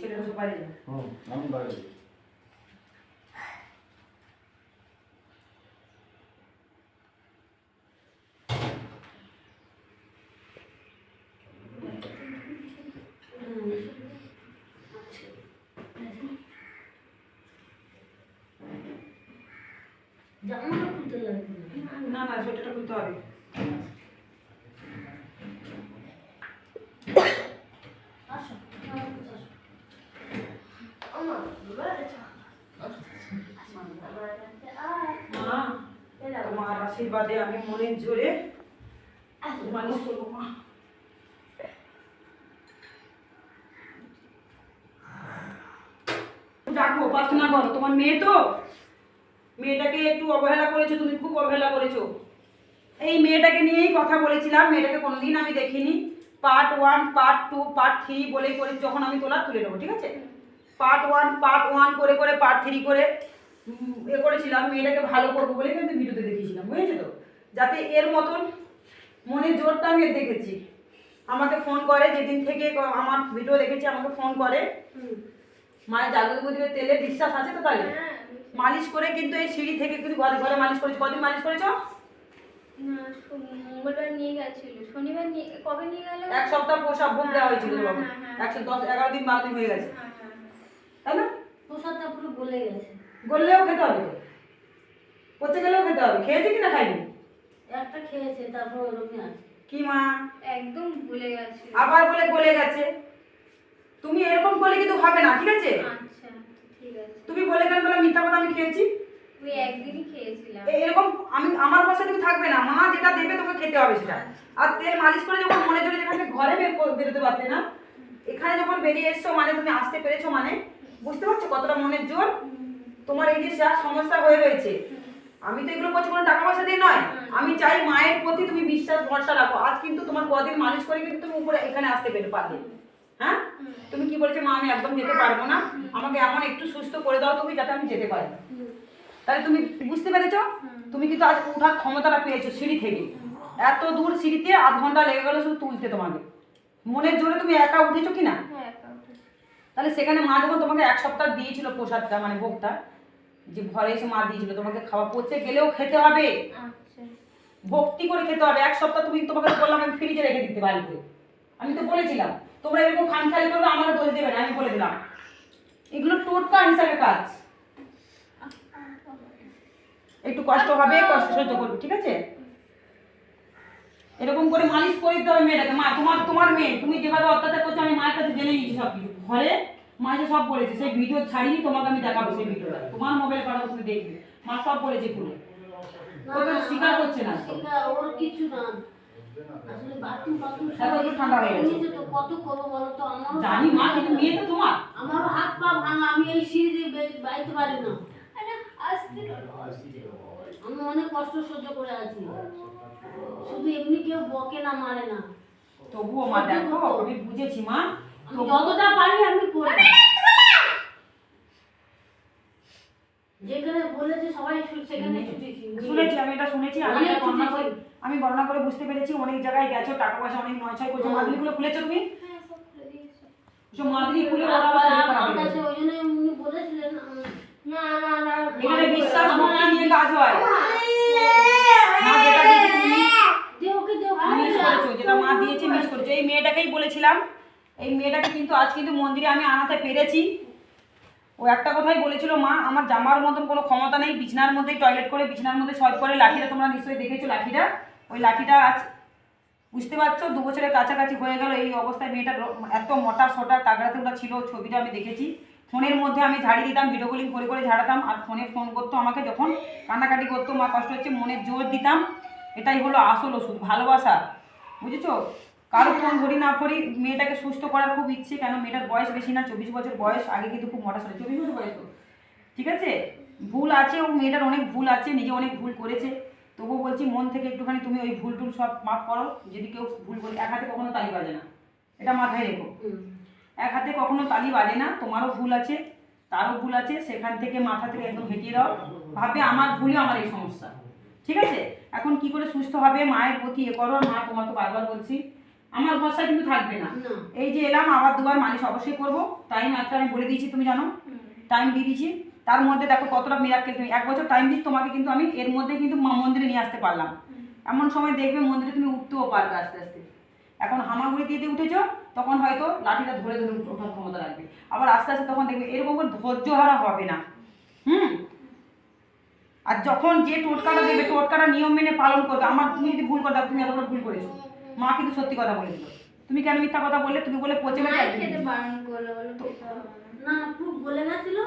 ছেলেটা সব বাইরে যাবে। হুম আমি বাইরে জামাটা খুলতে লাগবে না। না না সোয়েটারটা খুলতে হবে আসো, আমার কাছে আসো। আমা, দুবার আছে। আমার কাছে আয়। মা এলাম। আশীর্বাদে আমি মনের জোরে আসো, করব। মা ডাকো প্রার্থনা করো। তোমার মেয়ে তো? মেয়েটাকে একটু অবহেলা করেছ তুমি খুব অবহেলা করেছ। এই মেয়েটাকে নিয়েই কথা বলেছিলাম মেয়েটাকে কোনোদিন আমি দেখিনি। Part one part two part three বলেই করে যখন আমি তোলা তুলে নেব ঠিক আছে? পার্ট ওয়ান পার্ট ওয়ান করে করে পার্ট থ্রি করে। এ করেছিলাম মেয়েটাকে ভালো করব বলে কিন্তু ভিডিওতে দেখিয়েছিলাম বুঝেছ তো? যাতে এর মতন মনের জোরটা আমি দেখেছি। আমাকে ফোন করে যেদিন থেকে আমার ভিডিও দেখেছি আমাকে ফোন করে। হুম। মায়ের জাগরণ বুদ্ধির তেলে বিশ্বাস আছে তো তাহলে? হ্যাঁ, মালিশ করে কিন্তু এই সিঁড়ি থেকে কিন্তু ঘরে ঘরে মালিশ করেছি। কদিন মালিশ করেছ? না মঙ্গলবার নিয়ে গেছিল। শনিবার নিয়ে কবে নিয়ে গেল? এক সপ্তাহ পোশাক ভোগ দেওয়া হয়েছিল হ্যাঁ, হ্যাঁ। একশো দশ এগারো দিন বারো দিন হয়ে গেছে। তাই না? প্রসাদটা পুরো গলে গেছে। বললেও খেতে হবে তো। পচে গেলেও খেতে হবে। খেয়েছি কিনা খাইনি? একটা খেয়েছে তারপর ওরকমই আছে। কি মা? একদম ভুলে গেছে। আবার বলে গলে গেছে। তুমি এরকম করলে কিন্তু হবে না ঠিক আছে? আচ্ছা ঠিক আছে। তুমি বলে গেলে তাহলে মিথ্যা কথা আমি খেয়েছি? ওই একদিনই খেয়েছিলাম। এরকম আমি আমার পাশে তুমি থাকবে না। মা যেটা দেবে তোমাকে খেতে হবে সেটা। আর তেল মালিশ করে যখন মনে জোরে যেখানে ঘরে বের করে- বেরোতে পারতে না এখানে যখন বেরিয়ে এসছো মানে তুমি আসতে পেরেছ মানে? বুঝতে পারছ কতটা মনের জোর? তোমার এই যে যা সমস্যা হয়ে রয়েছে আমি তো এগুলো করছি কোনো টাকা পয়সা দিয়ে নয়। আমি চাই মায়ের প্রতি তুমি বিশ্বাস ভরসা রাখো। আজ কিন্তু তোমার কদিন মালিশ করে কিন্তু তুমি উপরে এখানে আসতে পেরে পারবে হ্যাঁ? তুমি কি বলেছ মা আমি একদম যেতে পারব না? আমাকে এমন একটু সুস্থ করে দাও তুমি যাতে আমি যেতে পারি। তাহলে তুমি বুঝতে পেরেছ? তুমি কিন্তু আজ উঠার ক্ষমতাটা পেয়েছ সিঁড়ি থেকে। এত দূর সিঁড়িতে আধ ঘণ্টা লেগে গেলো শুধু তুলতে তোমাকে। মনের জোরে তুমি একা উঠেছো কি না হ্যাঁ। তাহলে সেখানে মা যখন তোমাকে এক সপ্তাহ দিয়েছিল প্রসাদটা মানে ভোগটা যে ঘরে এসে মা দিয়েছিল তোমাকে খাওয়া পচে গেলেও খেতে হবে। আচ্ছা। ভক্তি করে খেতে হবে। এক সপ্তাহ তুমি তোমাকে বললাম আমি ফ্রিজে রেখে দিতে বাড়ি করে আমি তো বলেছিলাম তোমরা এরকম খান খালি করবে আমাকে দোষ দেবে না আমি বলে দিলাম। এগুলো টোটকা হিসাবে কাজ। একটু কষ্ট হবে কষ্ট সহ্য করবে ঠিক আছে? এরকম করে মালিশ করে দিতে হবে মেয়েটাকে। মা তোমার তোমার মেয়ে তুমি যেভাবে অত্যাচার করছ আমি মায়ের কাছে জেনে নিয়েছি সব কিছু ঘরে মা সব বলেছে সেই ভিডিও ছাড়িয়ে তোমাকে আমি দেখাবো সেই ভিডিওটা তোমার মোবাইল পাঠাবো তুমি দেখবে। মা সব বলেছে ও তো স্বীকার করছে না। ওর কিছু না। জানি মা কিন্তু মেয়ে তো তোমার। হাত পা ভাঙা আমি এই সিঁড়ি বাইতে পারি না। আমি অনেক কষ্ট সহ্য করে আছি। শুধু এমনি কেউ বকে না মারে না। তবুও মা দেখো আমি বুঝেছি মা। যতটা পারি আমি করি। যেখানে বলেছে সবাই সেখানে শুনেছি আমি এটা শুনেছি আমি অনেক বর্ণনা করে আমি বর্ণনা করে বুঝতে পেরেছি অনেক জায়গায় গেছো টাকা পয়সা অনেক নয় ছয় করছ। হুম। মাদুলিগুলো খুলেছো তুমি? হ্যাঁ সব খুলে দিয়েছ। সব মাদুলি খুলে ওরা আর- আবার শরীর আর- খারাপ আমার কাছে ওই জন্য উনি বলেছিলেন না না না এখানে বিশ্বাস ভক্তি নিয়ে কাজ হয়। মা যেটা দিয়েছে তুমি দে ওকে দে ওকে। মিস করেছ যেটা মা দিয়েছে মিস করেছ। এই মেয়েটাকেই বলেছিলাম এই মেয়েটাকে কিন্তু আজ কিন্তু মন্দিরে আমি আনাতে পেরেছি। ও একটা কথাই বলেছিল, মা, আমার জামার মতন কোনো ক্ষমতা নেই, বিছনার মধ্যেই টয়লেট করে, বিছনার মধ্যে সব করে, লাঠিটা তোমরা নিশ্চয়ই দেখেছ লাঠিটা? ওই লাঠিটা আজ বুঝতে পারছ, দু বছরের কাছাকাছি হয়ে গেল এই অবস্থায় মেয়েটা এত মোটা সোটা তাগড়া তোমরা ছিল ছবিটা আমি দেখেছি। ফোনের মধ্যে আমি ঝাড়ি দিতাম ভিডিও কলিং করে করে ঝাড়াতাম, আর ফোনে ফোন করতো আমাকে যখন, কান্নাকাটি করতো, মা কষ্ট হচ্ছে মনের জোর দিতাম। এটাই হলো আসল ওষুধ, ভালোবাসা, বুঝেছ? কারও ফোন ধরি না করি মেয়েটাকে সুস্থ করার খুব ইচ্ছে কেন মেয়েটার বয়স বেশি না চব্বিশ বছর বয়স আগে কিন্তু খুব মোটা ছিল চব্বিশ বছর বয়স তো। ঠিক আছে? ভুল আছে ও মেয়েটার অনেক ভুল আছে নিজে অনেক ভুল করেছে। তবুও বলছি মন থেকে একটুখানি তুমি ওই ভুল টুল সব মাফ করো যদি কেউ ভুল করে এক হাতে কখনো তালি বাজে না। এটা মাথায় রেখো। এক হাতে কখনো তালি বাজে না তোমারও ভুল আছে তারও ভুল আছে সেখান থেকে মাথা থেকে একদম হেঁটিয়ে দাও। ভাবে আমার ভুলই আমার এই সমস্যা। ঠিক আছে? এখন কি করে সুস্থ হবে মায়ের প্রতি এ করো মা তোমাকে বারবার বলছি আমার ভরসা কিন্তু থাকবে না। এই যে এলাম আবার দুবার মালিশ অবশ্যই করব। টাইম একটা আমি বলে দিয়েছি তুমি জানো। টাইম দিয়ে দিয়েছি। তার মধ্যে দেখো কতটা মিরাক্কেল তুমি। এক বছর টাইম দিচ্ছি তোমাকে কিন্তু আমি এর মধ্যে কিন্তু মা মন্দিরে নিয়ে আসতে পারলাম। এমন সময় দেখবে মন্দিরে তুমি উঠতেও পারবে আস্তে আস্তে। এখন হামাগুড়ি দিয়ে দিয়ে উঠেছো তখন হয়তো লাঠিটা ধরে ধরে ওঠার ক্ষমতা রাখবে। আবার আস্তে আস্তে তখন দেখবে এরকম করে ধৈর্য হারা হবে না। হুম? আর যখন যে টোটকাটা দেবে টোটকাটা নিয়ম মেনে পালন করবে আমার তুমি যদি ভুল করো তুমি এত বড় ভুল করেছ। মা কিন্তু সত্যি কথা বলে দিল। তুমি কেন মিথ্যা কথা বললে? তুমি বলে পচে গেছে খেতে বারণ করল বলো না। খুব বলে গেছিল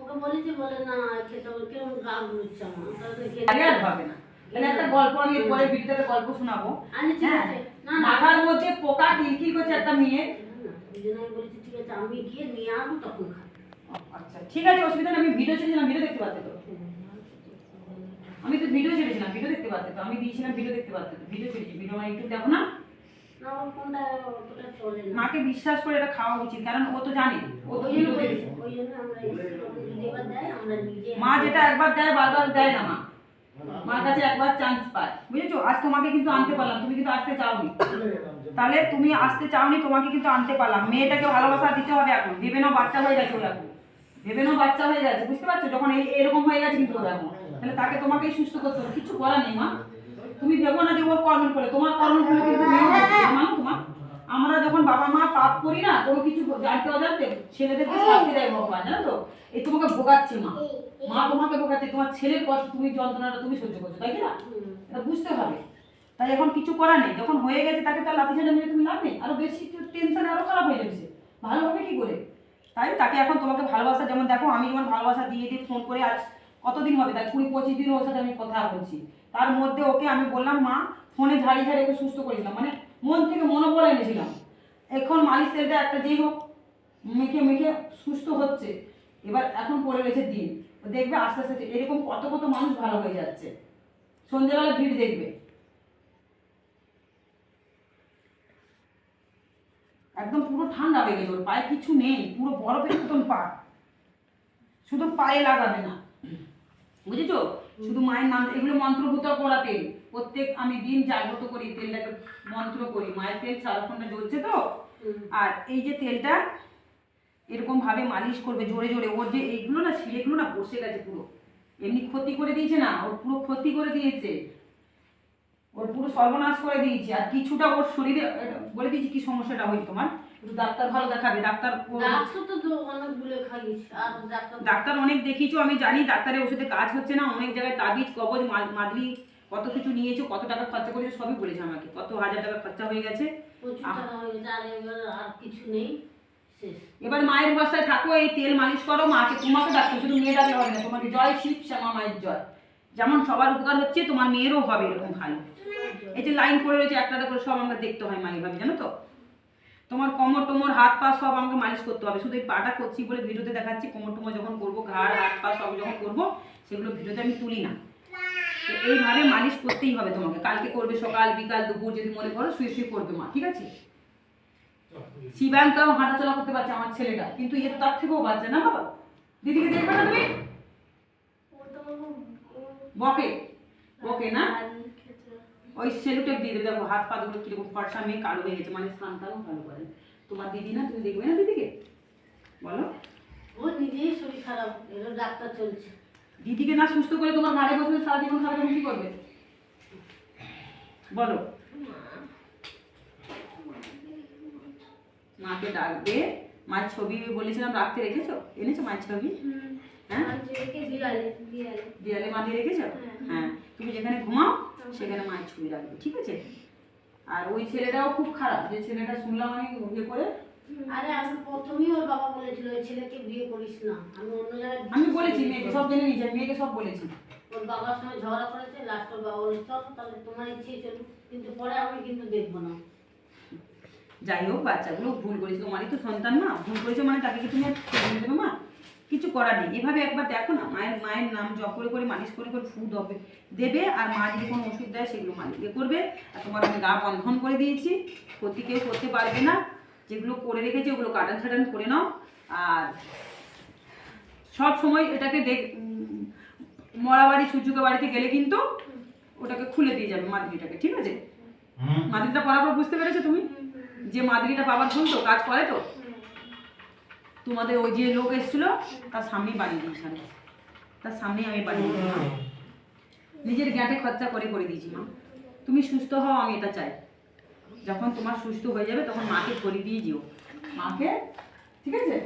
ওকে বলেছি বলে না খেতে হবে কীরকম গা ঘুরছে আমার। তাহলে খেতে আর হবে না। তাহলে একটা গল্প আমি পরে ভিডিওতে গল্প শোনাবো। ঠিক হ্যাঁ? না না। মাথার মধ্যে পোকা কিলকিল করছে একটা মেয়ে। বলেছি ঠিক আছে আমি গিয়ে নিয়ে আসব তখন আচ্ছা ঠিক আছে অসুবিধা নেই আমি ভিডিও ছেড়েছিলাম ভিডিও দেখতে পাচ্ছি তো। আমি তো ভিডিও ছেড়েছিলাম ভিডিও দেখতে পারতে তো আমি দিয়েছিলাম ভিডিও দেখতে পারতে তো ভিডিও ছেড়েছি ভিডিও আমার ইউটিউব দেখো না? মাকে বিশ্বাস করে এটা খাওয়া উচিত কারণ ও তো জানে ও তো মা যেটা একবার দেয় বারবার দেয় না মা। মার কাছে একবার চান্স পায়। বুঝেছ? আজ তোমাকে কিন্তু আনতে পারলাম তুমি কিন্তু আসতে চাওনি। তাহলে তুমি আসতে চাওনি তোমাকে কিন্তু আনতে পারলাম। মেয়েটাকে ভালোবাসা দিতে হবে এখন। ভেবে নাও বাচ্চা হয়ে গেছে ওর এখন। ভেবে নাও বাচ্চা হয়ে গেছে বুঝতে পারছ? যখন এরকম হয়ে গেছে কিন্তু ওর এখন। তাহলে তাকে তোমাকেই সুস্থ করতে হবে কিছু করার নেই মা। তুমি ভেবো না যে ওর কর্ম করে তোমার কর্ম করে কিন্তু মানো তোমার আমরা যখন বাবা মা পাপ করি না কোনো কিছু জানতে অজান্তে ছেলেদেরকে শাস্তি দেয় ভগবান জানো তো? এই তোমাকে ভোগাচ্ছে মা। মা তোমাকে ভোগাচ্ছে তোমার ছেলের কষ্ট তুমি যন্ত্রণাটা তুমি সহ্য করছ তাই কি না? এটা বুঝতে হবে। তাই এখন কিছু করা নেই। যখন হয়ে গেছে তাকে তার লাঠি ঝাঁটা মেরে তুমি লাভ নেই। আরও বেশি টেনশন আরও খারাপ হয়ে যাবে ভালো হবে কি করে? তাই তাকে এখন তোমাকে ভালোবাসা যেমন দেখো আমি যেমন ভালোবাসা দিয়ে দিয়ে ফোন করে আজ কতদিন হবে? তাই কুড়ি পঁচিশ দিন ওর সাথে আমি কথা বলছি। তার মধ্যে ওকে আমি বললাম, মা, ফোনে ঝাড়ি ঝাড়ি ওকে সুস্থ করেছিলাম। মানে মন থেকে মনোবল এনেছিলাম। এখন মালিশ তেলটা একটা যেই হোক, মেখে মেখে সুস্থ হচ্ছে। এবার এখন পড়ে রয়েছে দিন। দেখবে আস্তে আস্তে এরকম কত কত মানুষ ভালো হয়ে যাচ্ছে। সন্ধ্যেবেলা ভিড় দেখবে। একদম পুরো ঠান্ডা হয়ে গেছে ওর পায়ে, কিছু নেই। পুরো বরফের মতন পা। শুধু পায়ে লাগাবে না। বুঝেছ? শুধু মায়ের নাম এগুলো মন্ত্রভূত করা তেল। প্রত্যেক আমি দিন জাগ্রত করি তেলটাকে মন্ত্র করি। মায়ের তেল সারাক্ষণটা জ্বলছে তো? আর এই যে তেলটা এরকম ভাবে মালিশ করবে জোরে জোরে। ওর যে এইগুলো না সিলেগুলো না বসে গেছে পুরো। এমনি ক্ষতি করে দিয়েছে না ওর পুরো ক্ষতি করে দিয়েছে। ওর পুরো সর্বনাশ করে দিয়েছে। আর কিছুটা ওর শরীরে বলে দিয়েছি কি সমস্যাটা হয়েছে তোমার? ডাক্তার ভালো দেখাবে ডাক্তার ও- ডাক্তার তো তো অনেকগুলো খাইয়েছে আর ডাক্তার ডাক্তার অনেক দেখিয়েছো আমি জানি ডাক্তারের ওষুধে কাজ হচ্ছে না অনেক জায়গায় তাবিজ কবজ মাদলি কত কিছু নিয়েছো কত টাকা খরচা করেছ সবই বলেছে আমাকে কত হাজার টাকা খরচা হয়ে গেছে। প্রচুর টাকা গেছে আর এবার কিছু নেই এবার মায়ের ভরসায় থাকো এই তেল মালিশ করো মাকে তোমাকে ডাকতে শুধু মেয়ে ডাকলে হবে না তোমাকে জয় শিব শ্যামা মায়ের জয়। যেমন সবার উপকার হচ্ছে তোমার মেয়েরও হবে এরকম ভালো। এই যে লাইন করে রয়েছে একটা একটা করে সব আমাকে দেখতে হয় মায়ের ভাবে জানো তো? তোমার কোমর টোমর হাত পা সব আমাকে মালিশ করতে হবে। শুধু এই পাটা করছি বলে ভিডিওতে দেখাচ্ছি কোমর টোমর যখন করব ঘাড় হাত পা সব যখন করব সেগুলো ভিডিওতে আমি তুলি না। তো এইভাবে মালিশ করতেই হবে তোমাকে। কালকে করবে সকাল বিকাল দুপুর যদি মনে করো শুয়ে শুয়ে করবে মা ঠিক আছে? শিবায়ন তাও হাঁটাচলা করতে পারছে আমার ছেলেটা কিন্তু ইয়ে তো তার থেকেও বাচ্চা না বাবা। দিদিকে দেখবে না তুমি? তো বকে। বকে না ওই সেলুটেপ দিয়ে দেবে দেখো হাত পা দুটো কীরকম ফর্সা মেয়ে কালো হয়ে গেছে মানে স্নান টানও ভালো করে। তোমার দিদি না তুমি দেখবে না দিদিকে? বলো। ও নিজেই শরীর খারাপ এলো ডাক্তার চলছে। দিদিকে না সুস্থ করে তোমার ঘাড়ে বসে সারা জীবন খারাপ কি করবে? বলো। মাকে ডাকবে মায়ের ছবি বলেছিলাম রাখতে রেখেছো? এনেছো মায়ের ছবি? হ্যাঁ? দিয়ালে দিয়ালে দেয়ালে রেখেছো? হ্যাঁ। তুমি যেখানে ঘুমাও সেখানে মায়ের ছবি রাখবে ঠিক আছে? আর ওই ছেলেটাও খুব খারাপ যে ছেলেটা শুনলাম আমি ইয়ে করে। আরে আমি প্রথমেই ওর বাবা বলেছিল ওই ছেলেকে বিয়ে করিস না। আমি অন্য জায়গায় আমি বলেছি মেয়েকে সব জেনে নিয়েছি মেয়েকে সব বলেছি। ওর বাবার সঙ্গে ঝগড়া করেছে লাস্ট ওর বাবা বলে চল তাহলে তোমার ইচ্ছে চলুক কিন্তু পরে আমি কিন্তু দেখব না। যাই হোক বাচ্চাগুলো ভুল করেছে তোমারই তো সন্তান না ভুল করেছে মানে তাকে কি তুমি দেবে মা? কিছু করার নেই। এভাবে একবার দেখো না মায়ের মায়ের নাম জপ করে করে মালিশ করে করে ফুড হবে দেবে আর মা যদি কোনো ওষুধ দেয় সেগুলো ইয়ে করবে। আর তোমার আমি গা বন্ধন করে দিয়েছি ক্ষতি কেউ করতে পারবে না। যেগুলো করে রেখেছি ওগুলো কাটান ছাটান করে নাও। আর সব সময় এটাকে দেখ মরা বাড়ি সূর্যকে বাড়িতে গেলে কিন্তু ওটাকে খুলে দিয়ে যাবে মাদুরিটাকে ঠিক আছে? মাদুরিটা পরার পর বুঝতে পেরেছ তুমি? যে মাদুরিটা বাবার ভুল তো কাজ করে তো। তোমাদের ওই যে লোক এসেছিল তার সামনেই বানিয়ে দিয়েছি তার সামনেই আমি বানিয়ে দিয়েছি। মা। নিজের জ্ঞানে খরচা করে করে দিয়েছি মা। তুমি সুস্থ হও আমি এটা চাই। যখন তোমার সুস্থ হয়ে যাবে তখন মাকে করে দিয়ে যেও। মাকে ঠিক আছে?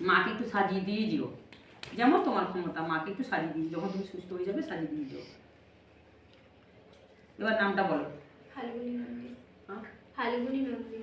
মাকে একটু সাজিয়ে দিয়ে যেও। যেমন তোমার ক্ষমতা মাকে একটু সাজিয়ে দিয়ে যখন তুমি সুস্থ হয়ে যাবে সাজিয়ে দিয়ে যেও। এবার নামটা বলো। ফাল্গুনি নন্দী হ্যাঁ? ফাল্গুনি নন্দী